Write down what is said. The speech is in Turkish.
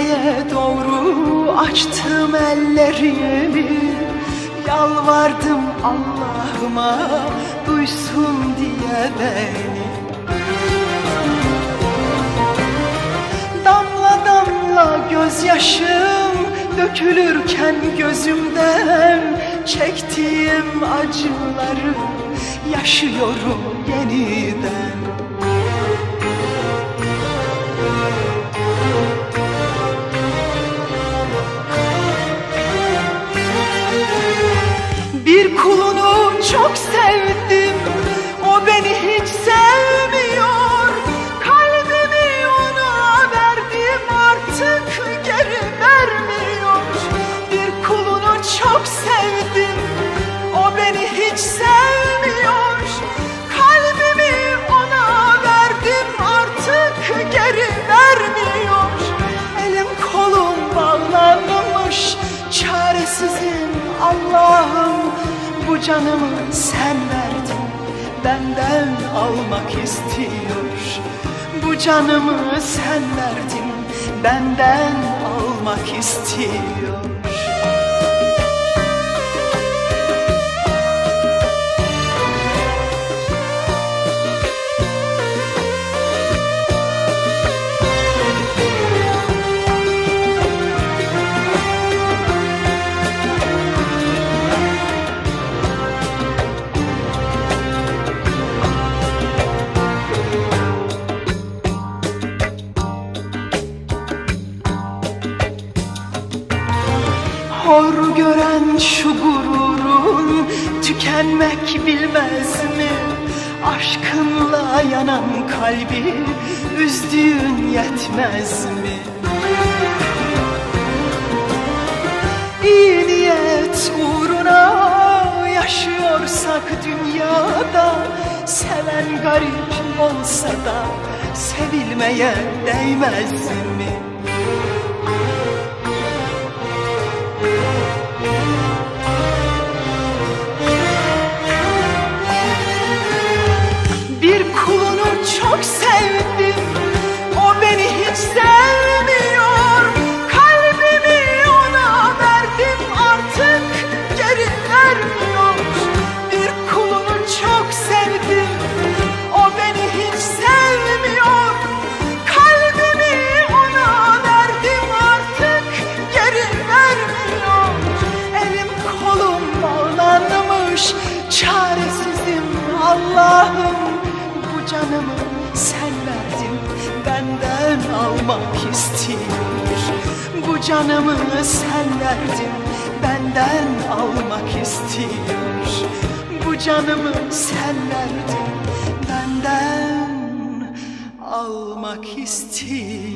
Geceye doğru açtım ellerimi. Yalvardım Allah'ıma duysun diye beni. Damla damla gözyaşım dökülürken gözümden Çektiğim acıları yaşıyorum yeniden. Çok sevdim. O beni hiç sevmiyor. Kalbimi ona verdim artık geri vermiyor. Bir kulunu çok sevdim. O beni hiç sevmiyor canımı sen verdin. Benden almak istiyor. Bu canımı sen verdin. Benden almak istiyor gören şu gururun tükenmek bilmez mi? Aşkınla yanan kalbi üzdüğün yetmez mi? İyi niyet uğruna yaşıyorsak dünyada Seven garip olsa da sevilmeye değmez mi? Bağlanmış Çaresizim Allah'ım. Bu canımı sen verdin Benden almak istiyor Bu canımı sen verdin Benden almak istiyor Bu canımı sen verdin Benden almak istiyor